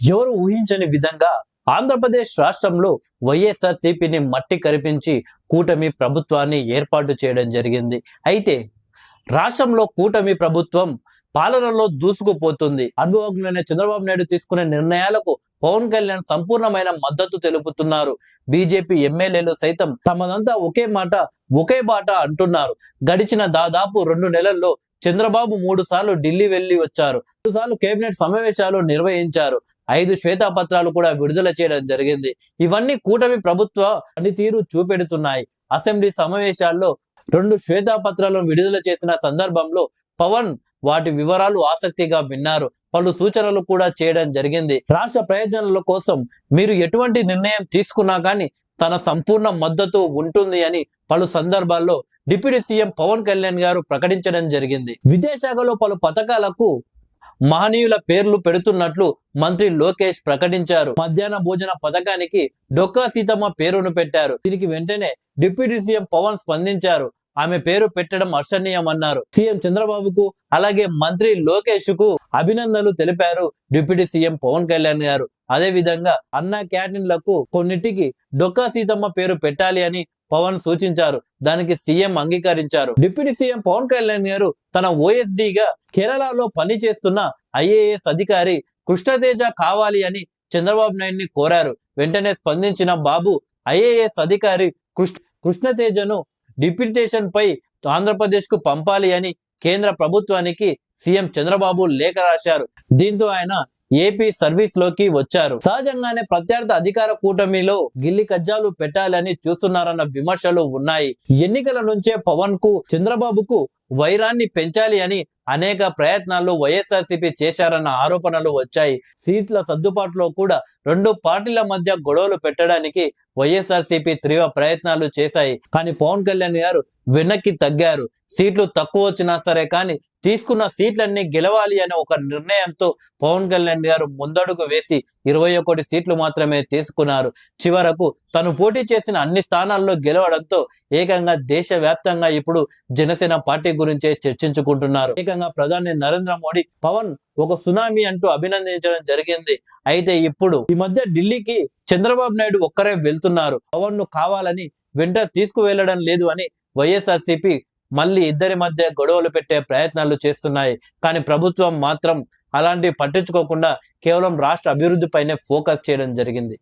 ఎవరు ఊహించని విధంగా ఆంధ్రప్రదేశ్ రాష్ట్రంలో వైఎస్ఆర్ సిపిని మట్టి కరిపించి కూటమి ప్రభుత్వాన్ని ఏర్పాటు చేయడం జరిగింది. అయితే రాష్ట్రంలో కూటమి ప్రభుత్వం పాలనలో దూసుకుపోతుంది. అనుభవజ్ఞులైన చంద్రబాబు నాయుడు తీసుకునే నిర్ణయాలకు పవన్ కళ్యాణ్ సంపూర్ణమైన మద్దతు తెలుపుతున్నారు. బీజేపీ ఎమ్మెల్యేలు సైతం తమదంతా ఒకే మాట ఒకే బాట అంటున్నారు. గడిచిన దాదాపు రెండు నెలల్లో చంద్రబాబు మూడు సార్లు ఢిల్లీ వెళ్ళి వచ్చారు. మూడు సార్లు కేబినెట్ సమావేశాలు నిర్వహించారు. ఐదు శ్వేతపత్రాలు కూడా విడుదల చేయడం జరిగింది. ఇవన్నీ కూటమి ప్రభుత్వ పనితీరు చూపెడుతున్నాయి. అసెంబ్లీ సమావేశాల్లో రెండు శ్వేతపత్రాలను విడుదల చేసిన సందర్భంలో పవన్ వాటి వివరాలు ఆసక్తిగా విన్నారు. పలు సూచనలు కూడా చేయడం జరిగింది. రాష్ట్ర ప్రయోజనాల కోసం మీరు ఎటువంటి నిర్ణయం తీసుకున్నా కానీ తన సంపూర్ణ మద్దతు ఉంటుంది అని పలు సందర్భాల్లో డిప్యూటీ సీఎం పవన్ కళ్యాణ్ గారు ప్రకటించడం జరిగింది. విదేశాఖలో పలు పథకాలకు మహనీయుల పేర్లు పెడుతున్నట్లు మంత్రి లోకేష్ ప్రకటించారు. మధ్యాహ్న భోజన పథకానికి డొక్కా సీతమ్మ పేరును పెట్టారు. దీనికి వెంటనే డిప్యూటీ సీఎం పవన్ స్పందించారు. ఆమె పేరు పెట్టడం హర్షణీయమన్నారు సీఎం చంద్రబాబుకు అలాగే మంత్రి లోకేష్కు అభినందనలు తెలిపారు డిప్యూటీ సీఎం పవన్ కళ్యాణ్ గారు. అదే విధంగా అన్న క్యాంటీన్లకు కొన్నిటికి డొక్కా సీతమ్మ పేరు పెట్టాలి అని పవన్ సూచించారు. దానికి సీఎం అంగీకరించారు. డిప్యూటీ సీఎం పవన్ కళ్యాణ్ గారు తన OSD గా కేరళలో పనిచేస్తున్న ఐఏఎస్ అధికారి కృష్ణతేజ కావాలి అని చంద్రబాబు నాయుడిని కోరారు. వెంటనే స్పందించిన బాబు ఐఏఎస్ అధికారి కృష్ణ కృష్ణతేజను డిప్యూటేషన్ పై ఆంధ్రప్రదేశ్కు పంపాలి అని కేంద్ర ప్రభుత్వానికి సీఎం చంద్రబాబు లేఖ రాశారు. దీంతో ఆయన ఏపీ సర్వీస్లోకి వచ్చారు. సహజంగానే ప్రత్యర్థి అధికార కూటమిలో గిల్లి కజ్జాలు పెట్టాలని చూస్తున్నారన్న విమర్శలు ఉన్నాయి. ఎన్నికల నుంచే పవన్కు చంద్రబాబుకు వైరాన్ని పెంచాలి అని అనేక ప్రయత్నాలు వైఎస్ఆర్సీపీ చేశారన్న ఆరోపణలు వచ్చాయి. సీట్ల సర్దుబాటులో కూడా రెండు పార్టీల మధ్య గొడవలు పెట్టడానికి వైఎస్ఆర్సీపీ తీవ్ర ప్రయత్నాలు చేశాయి. కానీ పవన్ కళ్యాణ్ గారు వెనక్కి తగ్గారు. సీట్లు తక్కువ వచ్చినా సరే కానీ తీసుకున్న సీట్లన్నీ గెలవాలి అనే ఒక నిర్ణయంతో పవన్ కళ్యాణ్ గారు ముందడుగు వేసి ఇరవై ఒకటి సీట్లు మాత్రమే తీసుకున్నారు. చివరకు తను పోటీ చేసిన అన్ని స్థానాల్లో గెలవడంతో ఏకంగా దేశవ్యాప్తంగా ఇప్పుడు జనసేన పార్టీ గురించే చర్చించుకుంటున్నారు. ఏకంగా ప్రధాని నరేంద్ర మోడీ పవన్ ఒక సునామీ అంటూ అభినందించడం జరిగింది. అయితే ఇప్పుడు ఈ మధ్య ఢిల్లీకి చంద్రబాబు నాయుడు ఒక్కరే వెళ్తున్నారు. పవన్ను కావాలని వెంట తీసుకువెళ్ళడం లేదు అని వైఎస్ఆర్సీపీ మళ్ళీ ఇద్దరి మధ్య గొడవలు పెట్టే ప్రయత్నాలు చేస్తున్నాయి. కానీ ప్రభుత్వం మాత్రం అలాంటివి పట్టించుకోకుండా కేవలం రాష్ట్ర అభివృద్ధి పైనే ఫోకస్ చేయడం జరిగింది.